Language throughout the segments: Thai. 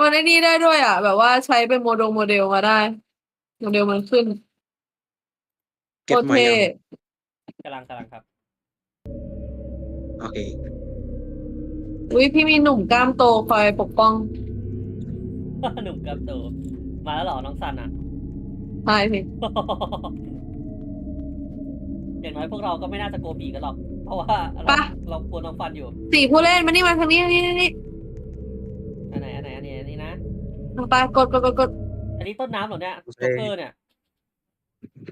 มันไอ้นี่ได้ด้วยอะ แบบว่าใช้เป็นโมเดลโมเดลมาได้ โมเดลมันขึ้นเก็โคบตรมาเท่ยังกำลังกำลังครับ โอเค อุ้ยพี่มีหนุ่มกล้ามโตคอยปกป้องหนุ่มกับตัวมาแล้วเหรอน้องสันอะ ใช่พี่อย่างน้อยพวกเราก็ไม่น่าจะกลัวผีกันหรอก เพราะว่าเราปะเรากลัวน้องฟันอยู่ สี่ผู้เล่นมานี่มาทางนี้นี่นี่นี่ อันไหนอันไหนอันนี้อันนี้นะไปกดกดกดกดอันนี้ต้นน้ำเหรอเนี่ยโอเคโจ๊กเกอร์เนี่ย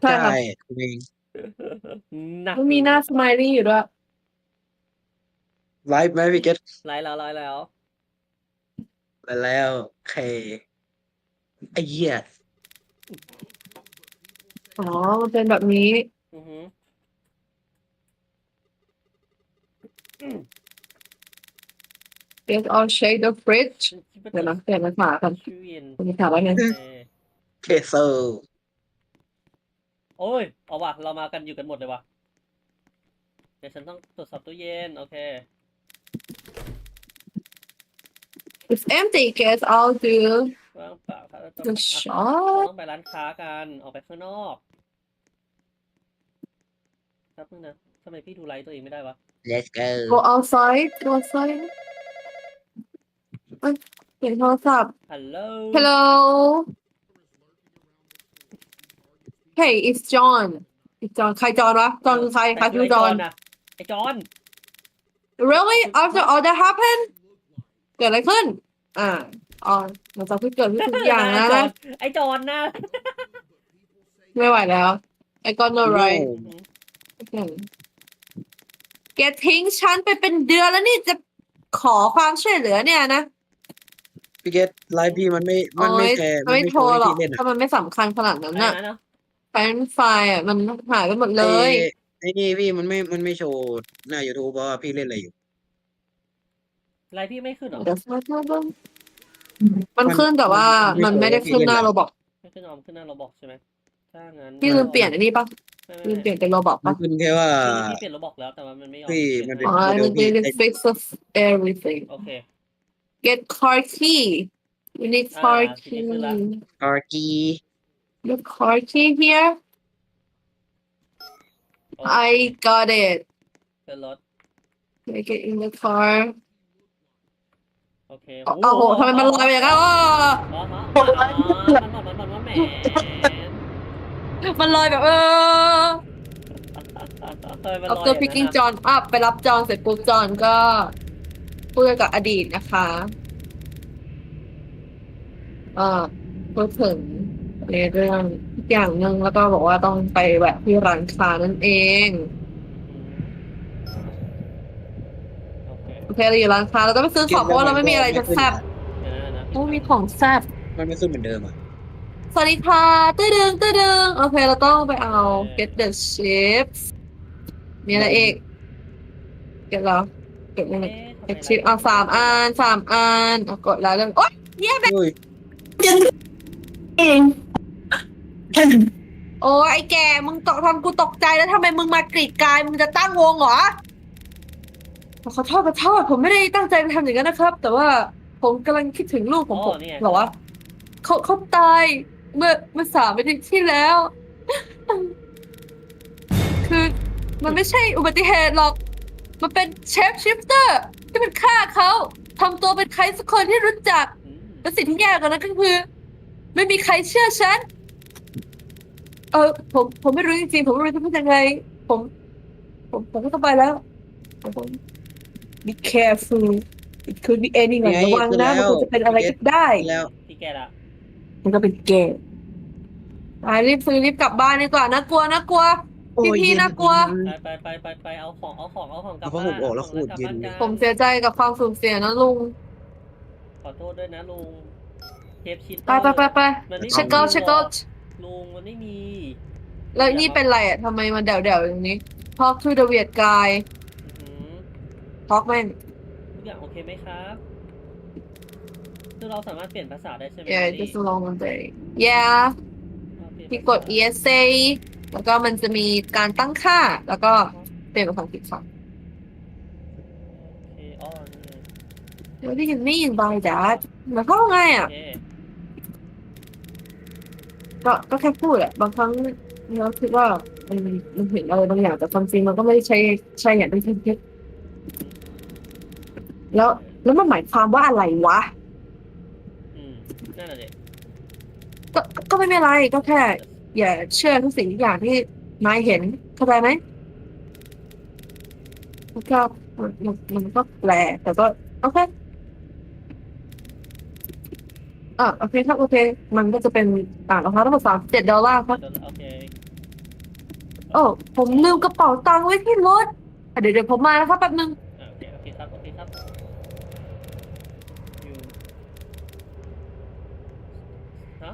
ใช่ค่ะคุณเองหนักมันมีหน้าสไมลี่อยู่ด้วยไลฟ์ไหมพี่เกตไล่แล้วไล่แล้วแล้วโอเคไอ้เหี้ยอ๋อมันเป็นแบบนี้ อือหือ Get all shake the fridge เดี๋ยวนะเปลี่ยนเป็นหมากันชื่อเย็นคุณถามว่าไงโอเคเคโซโอ้ยเอาว่ะเรามากันอยู่กันหมดเลยว่ะเดี๋ยวฉันต้องตรวจสอบตู้เย็น โอเค It's empty guess I'll do ว่างเปล่าครับเราต้อง the อะ shop ต้องไปร้านค้ากันออกไปข้างนอกแป๊บนึงนะทำไมพี่ดูไลฟ์ตัวเองไม่ได้วะ let's go go outside go outside เอ้ยเสียงโทรศัพท์ ฮัลโหล Hello Hey it's John it's John ใครจอนวะจอนคือใครใครคือจอนนะไอจอน Really after all that happened เกิดอะไรขึ้น อ่าอ๋อหลังจากที่เกิดทุกอย่างนะจอนไอจอนนะ ไม่ไหวแล้ว I got no right โอ้แกทิ้งฉันไปเป็นเดือนแล้วนี่จะขอความช่วยเหลือเนี่ยนะ พี่เกตไลฟ์พี่มันไม่มันไม่โอ๊ยแชร์มันไม่ไม่โทรหรอกพี่เล่นถ้ามันไม่สำคัญขนาดนั้นอะไรน่ะนะเนาะแฟนไฟล์อะมันหายไปหมดเลยไอ้นี่พี่มันไม่มันไม่โชว์หน้า YouTube เพราะว่าพี่เล่นอะไรอยู่ ไลฟ์พี่ไม่ขึ้นเหรอเดี๋ยวมาเพิ่มเพิ่มมันขึ้นแต่ว่ามันไม่ได้ขึ้นหน้าโรบอกไม่ขึ้นออมขึ้นหน้าเราบอกใช่ไหมถ้างั้นพี่ลืมเปลี่ยนอันนี้ปะไม่ลืไม่มเปลี่ไม่ยนเป็นโรบอกมันปะขึ้นแค่ว่าพี่พี่เปลี่ยนเราบอกแล้วแต่ว่ามันไม่ยอมพี่เปลี่ยมันเป็น อ๋อมันเป็น fixes everything โอเค get car key you need อ่า car ทีนี้ key ขึ้นละอาร์กี the car key here โอเค I got it เป็นรถ make it in the car โอเคเอาเอาโหทำไมมันลอยไปอย่างนั้นอ้ออ๋อฮะอ๋อมันมันมันมันมันแหมมันลอยแบบเออเฮ้ยมันลเอาอยตัวอย่างพิกกิ้งนั้นจอะอนอัพไปรับจอนเสร็จปุ๊บจอนก็ พูดกับอดีตนะคะเอ่าพูดถึงในเรื่องอีกอย่างหนึ่งแล้วก็บอกว่าต้องไปแวะที่ร้านค้านั่นเองโอเคโอเคเราอยู่ร้านค้าเราก็ไปซื้อของเพราะว่าเราไม่มีอะไรจะแซ่บเดี๋ยวนะโอ้มีของแซ่บมันไม่ขึ้นเหมือนเดิมอะสวัสดีค่ะตื้อดึงตื้อดึงโอเคเราต้องไปเอา get the chips มีอะไรอีก get แล้ว get อะไร เอ๊ะ ทำไม get chip เอาสามอันสามอันเอากดแล้วเรื่องโอ๊ยเฮ้ยเองโอ้ยไอ้แกมึงตกทำกูตกใจแล้วทำไมมึงมากรีดกายมึงจะตั้งวงเหรอขอโทษขอโทษผมไม่ได้ตั้งใจจะทำอย่างนั้นนะครับ แต่ว่าผมกำลังคิดถึงลูกของผมนี่ไงเหรอวะเขาเขาตายเมื่อเมื่อสามอาทิตย์ที่แล้ว คือมันไม่ใช่อุบัติเหตุหรอก มันเป็นเชฟชิฟเตอร์ ที่มันฆ่าเขาทำตัวเป็นใครสักคนที่รู้จักอืมและสิ่งที่แย่กว่านั้นก็คือ ไม่มีใครเชื่อฉัน เออ ผมผมไม่รู้จริงๆผมไม่รู้จะพูดยังไง ผม ผมผมก็ต้องไปแล้วผม be careful it could be anyone ไงระวังนะคือมันแล้วควรจะเป็นอะไรก็ได้แล้วพี่แกละมันก็เป็นเกย์ไปรีบซื้อรีบกลับบ้านดีกว่านะกลัวนะกลัว พี่พี่น่ากลัว ไปไปไปไปไปเอาของเอาของเอาของกลับเอาผ้าบ้าห่นมออกแล้วาของขูดกลับเย็นบ้ากัผมเสียใจกับความสูญเสียนะลุง ขอโทษด้วยนะลุงเทปชิดไปไปไปไปมันไม่เช็คเอาท์เช็คเอาท์ลุงมันไม่มี แล้วนี่เป็นไรอะทำไมมันเดี่ยวๆอย่างนี้ talk to the weird guy อื้อหือ talk แม่ง ทุกอย่างโอเคไหมครับคือเราสามารถเปลี่ยนภาษาได้ใช่ไหม yeah นี่ just a long day yeah เอาเปลี่ยนพี่กด ESA แล้วก็มันจะมีการตั้งค่า แล้วก็เปลี่ยนเป็นภาษาอังกฤษค่ะโอเคอ๋อนี่ไง What do you mean by that หมายความว่าไงโออะเคก็ก็แค่พูดแหละบางครั้งเราคิดว่ามันมันเห็นอะไรบางอย่างแต่ความจริงมันก็ไม่ได้ใช่ใช่อย่างที่คิดแล้วแล้วมันหมายความว่าอะไรวะ อืมนั่นแหละดิก็ก็ไม่เป็นไรก็แค่ อย่าเชื่อทุกสิ่งทุกอย่างที่นายเห็นเข้าใจไหมมันก็มันมันมันก็แปลกแต่ก็โอเคอะโอเคครับโอเค มันก็จะเป็นอ่ารองเท้าทั้งหมดสามเจ็ดดอลลาร์ครับโอเคโอ้ผมลืมกระเป๋าตังค์ไว้ที่รถอะเดี๋ยวเดี๋ยวผมมานะครับแป๊บนึง อ่าโอเคโอเคครับโอเคครับอยู่ฮะ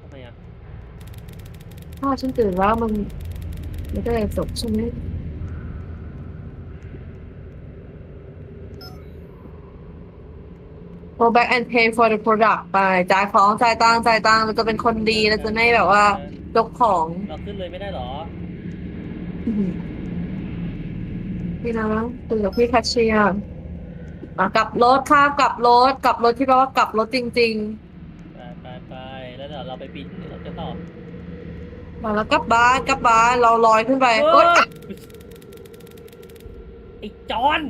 ทำไมอะ พ่อ ฉันตื่นแล้วมันมันก็เลยจบใช่ไหม go back and pay for the product ไปจ่ายของจ่ายตังค์จ่ายตังค์เราจะเป็นคนดีเราจะไม่แบบว่าเออยกของเราขึ้นเลยไม่ได้เหรออื้อหือพี่นะตื่นกับพี่แคชเชียร์อะกลับรถค่ะกลับรถกลับรถที่แปลว่ากลับรถจริงไปไปไปแล้วเดี๋ยวเราไปปิดเดี๋ยวเราจะต่อๆ มาแล้วกลับบ้านกลับบ้านเราลอยขึ้นไปเฮ้โอ๊ยยไอ้จอน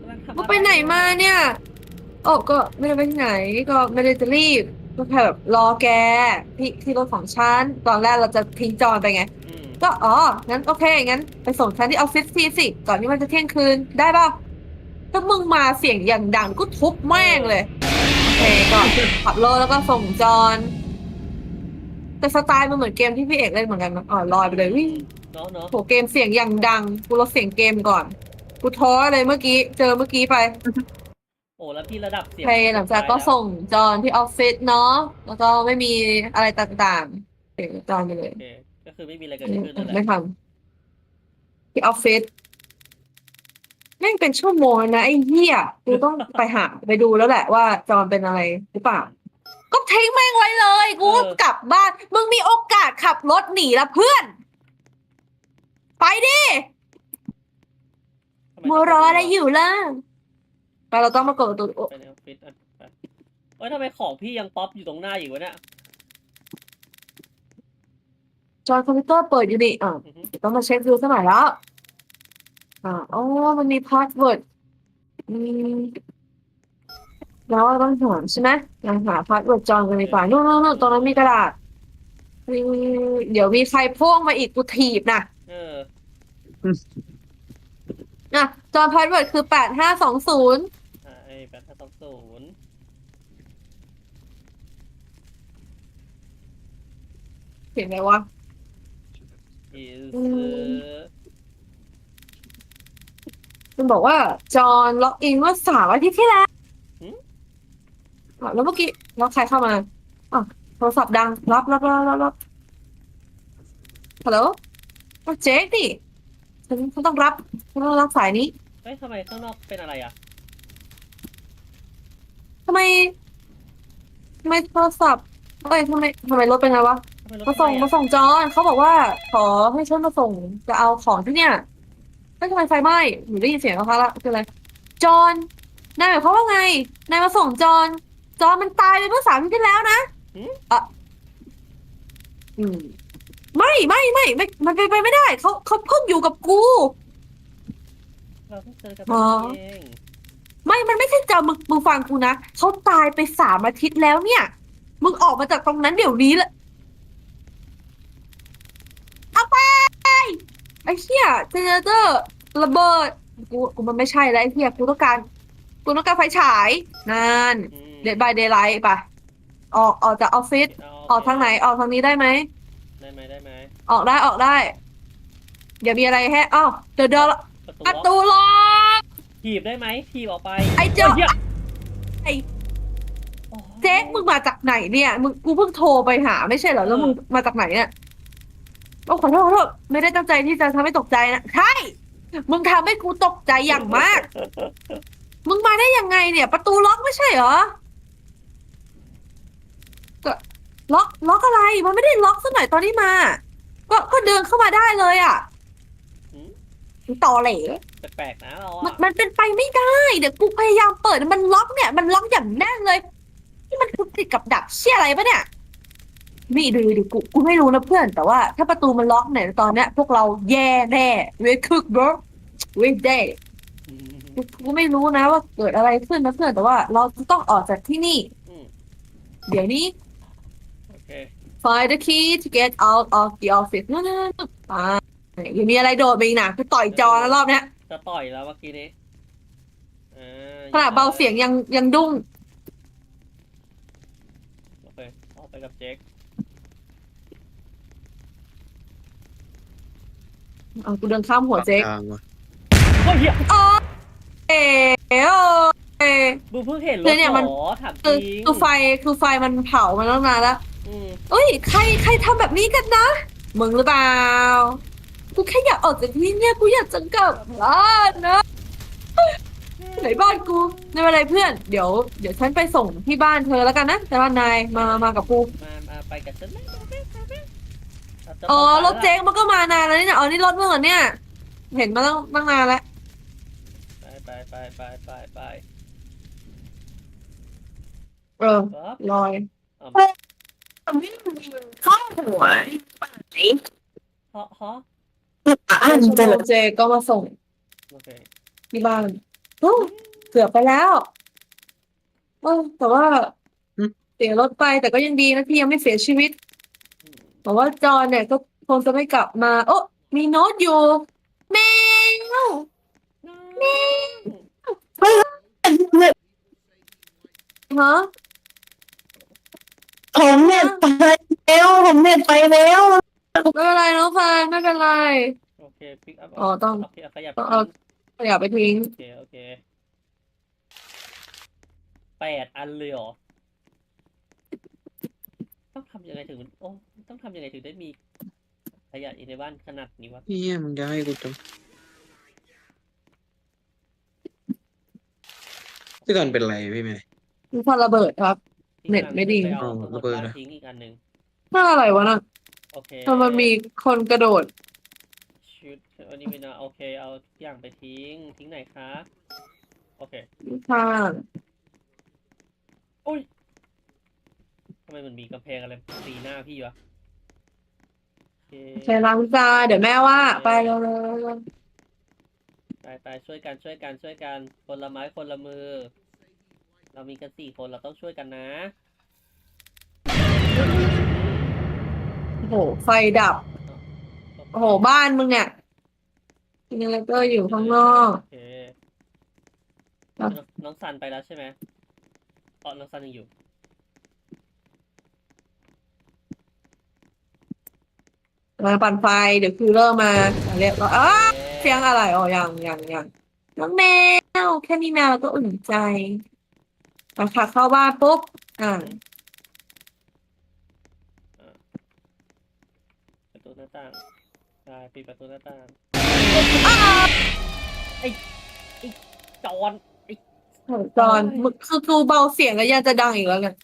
กำลังทำก็ไปไหนมาเนี่ย โอ้ก็ไม่ได้ไปที่ไหน ก็ไม่ได้จะรีบ ก็แค่แบบรอแกที่ที่รถของฉัน ตอนแรกเราจะทิ้งจอนไปไง อืมก็อ๋อ งั้นโอเค งั้นไปส่งฉันที่ออฟฟิศทีสิ ก่อนที่มันจะเที่ยงคืน ได้ป่ะ ถ้ามึงมาเสียงอย่างดังก็ทุบแม่งเลย โอเคก็ขับรถแล้วก็ส่งจอน แต่สไตล์มันเหมือนเกมที่พี่เอกเล่นเหมือนกันนะอ๋อลอยไปเลยวิ่งเนาะเนาะโหเกมเสียงอย่างดัง กูลดเสียงเกมก่อน กูท้อเลยเมื่อกี้ เจอเมื่อกี้ไปโอ้แล้วพี่ระดับเสียงโอเคหลังจากก็ส่งจอนที่ออฟฟิศเนาะแล้วก็ไม่มีอะไรต่างๆเสียงจอนไปเลย โอเคก็คือไม่มีอะไรเกิดขึ้นนั่นแหไม่ละทำที่ออฟฟิศแม่งเป็นชั่วโมงนะไอ้เหี้ยกูต้องไปหาไปดูแล้วแหละว่าจอนเป็นอะไรหรือเปล่า ก็ทิ้งแม่งไว้เลยกูก็กลับบ้าน มึงมีโอกาสขับรถหนีละเพื่อน ไปดิทำไมัวรออะไรอยู่ล่ะไปเราต้องมากดประตูโอ๊ะไปในออฟฟิศอะไปเอ้ยทำไมของพี่ยังป๊อปอยู่ตรงหน้าอยู่วะเนี่ยจอยคอมพิวเตอร์เปิดอยู่นี่อะ อือฮึเดี๋ยวต้องมาเช็คดูสักหน่อยแล้ว อ่าอ๋อมันมีพาสเวิร์ดอืม แล้วเราต้องหาใช่ไหมยังหาพาสเวิร์ดจองกันดีกว่านู่นนู่นนู่นตรงนั้นมีกระดาษอืมเดี๋ยวมีใครพ่วงมาอีกกูถีบนะเอออะจองพาสเวิร์ดคือแปดห้าสองศูนย์อ่าไอ้แปดห้าสองศูนย์เห็นไหมวะอีสอืมมันบอกว่าจอห์นล็อกอินเมื่อสามอาทิตย์ที่แล้ว อะแล้วเมื่อกี้แล้วใครเข้ามาอะโทรศัพท์ดังรับรับรับรับรับฮัลโหลอะเจ๊ดิฉันฉันต้องรับฉันต้องรับสายนี้เฮ้ยทำไมข้างนอกเป็นอะไรอะ ทำไมทำไมโทรศัพท์เอ้ยทำไมทำไมรถเป็นไงวะ ทำไมรถมาส่งไฟมาอะส่งจอห์นเขาบอกว่า ขอให้ฉันมาส่งจะเอาของที่เนี่ยไม่ทำไมไฟไหม้หนูได้ยินเสียงเขาละคืออะไรจอห์นนายหมายความว่าไงนายมาส่งจอห์น จอห์นมันตายไปเมื่อสามปีที่แล้วนะอะอืมไม่ไม่ไม่ไม่มันเป็นไปไม่ได้เขาเขาเพิ่งอยู่กับกู เราเพิ่งเจอกันอ๋อเองไม่มันไม่ใช่จอมึงมึงฟังกูนะเขาตายไปสามอาทิตย์แล้วเนี่ย มึงออกมาจากตรงนั้นเดี๋ยวนี้เลยเอาไปไอ้เหี้ยเจเนเรเตอร์ระเบิดกูกูมันไม่ใช่แล้วไอ้เหี้ยกูต้องการกูต้องการไฟฉายนั่นอืมเดดบายเดย์ไลท์ปะออกออกจากออฟฟิศเออกทางไหนออกทางนี้ได้ไหม ได้ไหมได้ไหมออกได้ออกได้อย่ามีอะไรแฮะอ้าวเดี๋ยวเดี๋ยวประตูประตูล็อกถีบได้ไหมถีบออกไป ไอ้เจ้าหี้ยไอ้โอ้ยเจ๊กมึงมาจากไหนเนี่ยมึงกูเพิ่งโทรไปหา ไม่ใช่เหรอแล้วเออมึงมาจากไหนเนี่ยโอ้ขอโทษขอโทษไม่ได้ตั้งใจที่จะทำให้ตกใจนะใช่มึงทำให้กูตกใจอย่างมาก มึงมาได้ยังไงเนี่ย ประตูล็อกไม่ใช่เหรอ ก็ ล็อกล็อกอะไร มันไม่ได้ล็อกสักหน่อยตอนที่มา ก็ก็เดินเข้ามาได้เลยอะหืมมึงต่อเหลแปลกๆนะเรามันอะมันเป็นไปไม่ได้ เดี๋ยวกูพยายามเปิดมันล็อกเนี่ย มันล็อกอย่างแน่นเลยนี่มันคือติดกับดักเชี่ยอะไรปะเนี่ยนี่ดูดิกูกูไม่รู้นะเพื่อน แต่ว่าถ้าประตูมันล็อกเนี่ยตอนเนี้ยพวกเราแย่แน่เวคึกบอเวเด อืมกูกูไม่รู้นะว่าเกิดอะไรขึ้นนะเพื่อนแต่ว่าเราจะต้องออกจากที่นี่ อืมเดี๋ยวนี้โอเค find the key to get out of the office นั่นนั่นอ่ายังมีอะไรโดดไปอีกนะคือต่อยจอแล้วรอบเนี้ยจะต่อยแล้วเมื่อกี้นี้อ่าขนาดเบาเสียงยังยังดุ้งโอเคออกไปกับเจ๊กเอากูเดินข้ามหัวเจ๊กปากทางวะเฮ้ยเหี้ยอ๋อเอ๋โอเอ๋มึงเพิ่งเห็นรคืถอเนี่ยมัน หรอถามจคือริงคือไฟคือไฟมันเผามาตั้งนานแล้ว อืมเอ้ย ใครใครทำแบบนี้กันนะ มึงหรือเปล่า กูแค่อยากออกจากที่นี่เนี่ย กูอยากจะกลับบ้านนะ ไหนบ้านกูไม่เป็นไรเพื่อน เดี๋ยว เดี๋ยวฉันไปส่งที่บ้านเธอแล้วกันนะ แต่ว่านายมา มากับกู มามาไปกับฉันไหมมาไหมมาไหมเราจะอ๋อไปรถเจ๊งมันก็มานานแล้วนี่เนี่ยอ๋อนี่รถมึงเหรอเนี่ย เห็นมาตั้งตั้งนานแล้ว ไปไปไปไปไปไปเออปั๊บลอยอะข้า วหัวไหนฮะฮะอ่านชั่วจะโมงเจก็มาส่งโอเคที่บ้านโอ้เกือบไปแล้วเออแต่ว่าเสียรถไปแต่ก็ยังดีนะที่ยังไม่เสียชีวิตบอืมแต่ว่าจอนเนี่ยก็คงจะไม่กลับมา โอ้มีโน้ตอยู่แมวเน็ตฮะ ผมเน็ตไปแล้วผมเน็ตไปแล้วไม่เป็นไรน้องฟานไม่เป็นไร โอเคปิกอัพอ๋อต้องโอเคขยับต้องเอา อย่าไปทิ้งโอเคโอเคแปดอันเลยเหรอ ต้องทำยังไงถึงโอ้ต้องทำยังไงถึงได้มีขยะอยู่ในบ้านขนาดนี้วะเฮียมึงจะให้กูจำพี่ก่อนเป็นไรพี่เมย์มีพอระเบิดครับ ที่เน็ตกำลังไม่ดีจะปเอาอ๋อสมุระเบิดบ้านนะทิ้งอีกอันหนึ่งน่าอะไรวะน่ะโอเคทำไมมีคนกระโดด ชุดอันนี้ไม่นะโอเค เอาทุกอย่างไปทิ้ง ทิ้งไหนคะ โอเค ข้างอุ้ยทำไมมันมีกำแพงอะไรตีหน้าพี่วะโอเคใช้ล้างจานเดี๋ยวแม่ว่า ไปเร็วไปไปช่วยกันช่วยกันช่วยกันคนละไม้คนละมือ เรามีกันสี่คนเราต้องช่วยกันนะๆโอ้โห ไฟดับ โอ้โห บ้านมึงเนี่ยเจเนเรเตอร์อยู่ข้างนอก โอเคครับน้องน้องซันไปแล้วใช่ไหมอ๋อน้องซันยังอยู่ มาปั่นไฟ เดี๋ยวคือเริ่มมาเรียบร้อยอ้าเสียงอะไรอ๋อยังยังยังน้องแมว แค่นี้แมวเราก็อุ่นใจ มาค่ะเข้าบ้านปุ๊บอ่าประตูหน้าต่างใช่ปิดประตูหน้าต่างไอ้ไอ้จอนไอ้โหจอนมึงคือกูเบาเสียงแล้วยังจะดังอีกแล้วกัน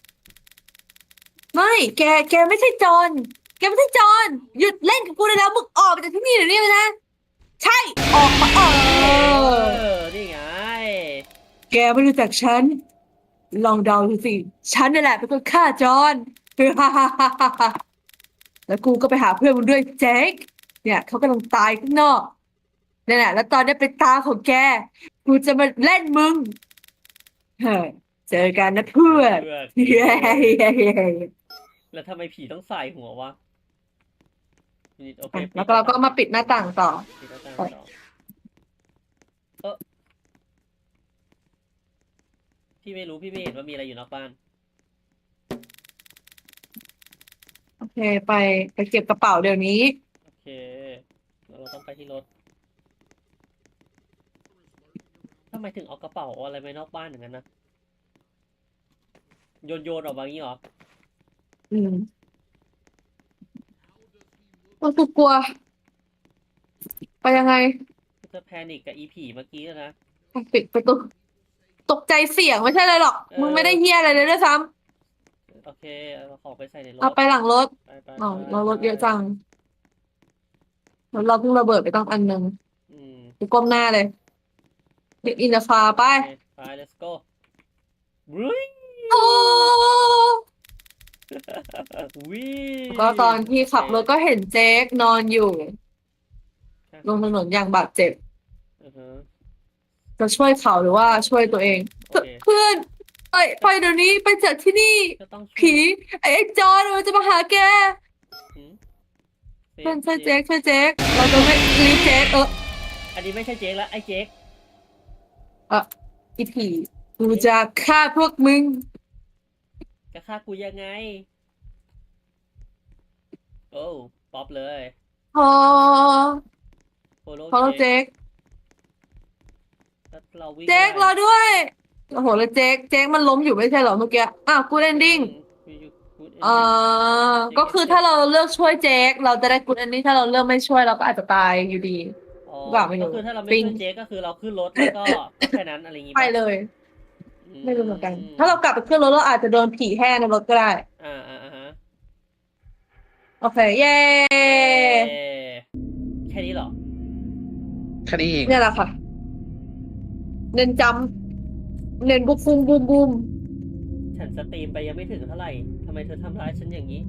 ไม่ แก แกไม่ใช่จอน แกไม่ใช่จอน หยุดเล่นกับกูได้แล้ว มึงออกไปจากที่นี่เดี๋ยวนี้เลยนะ ใช่ ออกมาเอเอออนี่ไง แกไม่รู้จักฉัน ลองเดาดูสิ ฉันนี่แหละเป็นคนฆ่าจอนแล้วกูก็ไปหาเพื่อนมึงด้วยเจ๊กเนี่ยเขากำลังตายข้างนอกนั่นแหละแล้วตอนนี้เป็นตาของแก กูจะมาเล่นมึง เฮ้ยเจอกันนะเพื่อนเพื่อนเย้แล้วทำไมผีต้องใส่หัววะโอเคแล้วก็เราก็มาปิดหน้าต่างต่อ ปิดหน้าต่างต่อเออ พี่ไม่รู้พี่ไม่เห็นว่ามีอะไรอยู่นอกบ้าน โอเคไปไปเก็บกระเป๋าเดี๋ยวนี้ โอเคแล้วเราต้องไปที่รถทำไมถึงเอากระเป๋าเอาอะไรไปนอกบ้านอย่างนั้นนะโยนโยนออกมางี้เหรออืมว่ากูกลัว ไปยังไง จะแพนิกกับอีผีเมื่อกี้แล้วนะ ปิดประตู ตกใจเสียงไม่ใช่เลยหรอก เออ มึงไม่ได้เฮียอะไรเลยด้วยซ้โอเคเอาของไปใส่ในรำถเอาไปหลังรถไปไปอ๋อไปเรารถเยอะจังรถเราเพิ่งระเบิดไปต้องอันหนึ่งอืมกูก้มหน้าเลยเด็กอินเดฟาไป โอเคไป let's go วิ่งโอ้วิ่งก็ตอนที่ขับรถก็เห็นเจ๊กนอนอยู่ ลงถนนอย่างบาดเจ็บ อือฮะ จะช่วยเขาหรือว่าช่วยตัวเอง โอเคเพื่อนไปไปเดี๋ยวนี้ไปจากที่นี่ ก็ต้องช่วยผีไอ้ไอ้จอร์ดมันจะมาหาแกหืมเพื่อนช่วยเจ๊กช่วยเจ๊กเราจะไม่รีบเจ๊กเอออันนี้ไม่ใช่เจ๊กแล้วไอ้เจ๊กอีผีกูจะฆ่าพวกมึง จะฆ่ากูยังไง โอ้ป๊อปเลยพอโฟโล่พอแล้วเจ๊กแล้วเราวิ่งเจ๊กรอได้ด้วย โอ้โหแล้วเจ๊กเจ๊กมันล้มอยู่ไม่ใช่เหรอเมื่อกี้อ้าวกูเอนดิ้งอืม good เอ่อ ending ก็คือถ้าเราเลือกช่วยเจ๊กเราจะได้กูเอนดิ้งถ้าเราเลือกไม่ช่วยเราก็อาจจะตายอยู่ดีอ๋อว่าไม่รู้ก็คือถ้าเราไม่ปิ๊งช่วยเจ๊กก็คือเราขึ้นรถแล้วก็ก็แค่นั้นอะไรอย่างงี้ไปปะเลย ไม่รู้เหมือนกันอืถ้าเรากลับไปขึ้นรถเราอาจจะโดนผีแห่ในรถก็ได้ อ่าอ่าอ่าฮะโอเค เย้เย้แค่นี้เหรอ แค่นี้เอง เนี่ยแหละค่ะ เน้นจำเน้นบุกบุมบูมบูมฉันสตรีมไปยังไม่ถึงเท่าไหร่ทำไมเธอทำร้ายฉันอย่างนี้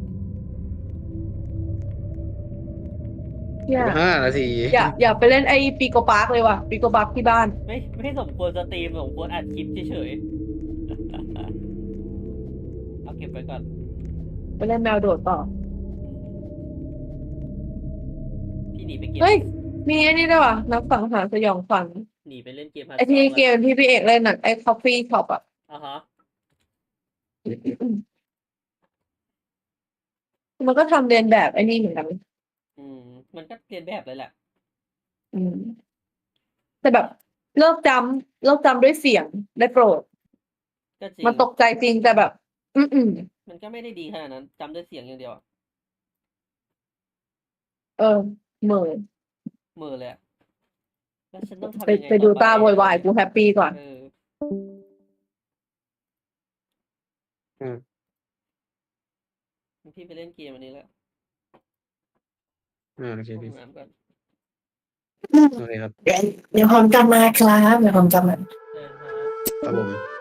อย่าห้านาทีอย่าอย่าไปเล่นไอ้ปีโกปาร์กเลยว่ะปีโกปาร์กที่บ้าน ไม่ไม่สมควรสตรีมสมควรอัดคลิปเฉยๆ เอาเก็บไว้ก่อน ไปเล่นแมวโดดต่อ พี่หนีไปเกมเฮ้ย มีไอ้นี่ด้วยว่ะนักสังหารสยองขวัญ หนีไปเล่นเกมไอ้ที่เกมที่พี่เอกเล่นน่ะไอ้คอฟฟี่ช็อปอะอะฮะมันก็ทำเรียนแบบไอ้นี่เหมือนกันอืม มันก็เรียนแบบเลยแหละอืม แต่แบบเลิกจำเลิกจำด้วยเสียงได้โปรด ก็จริงมันตกใจจริงแต่แบบ อืมอืมมันก็ไม่ได้ดีขนาดนั้นจำด้วยเสียงอย่างเดียวอะเออเหมือนมือเลยอะ แล้วฉันต้องทำไปยังไงไปดูต่อตาโวยวายกูแฮปปี้ก่อน เอออืมพี่ไปเล่นเกมอันนี้แล้วอ่าโอเคห้อพี่งน้ำก่อนโอเคครับเดี๋ยวผมกลับมาครับ เดี๋ยวผมกลับมาเออฮะ ครับผม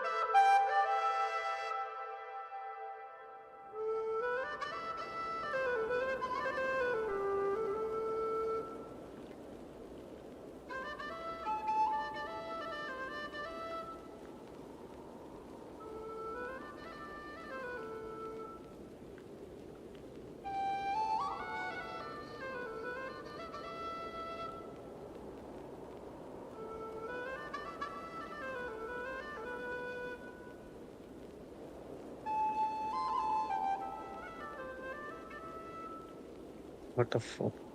what the fuck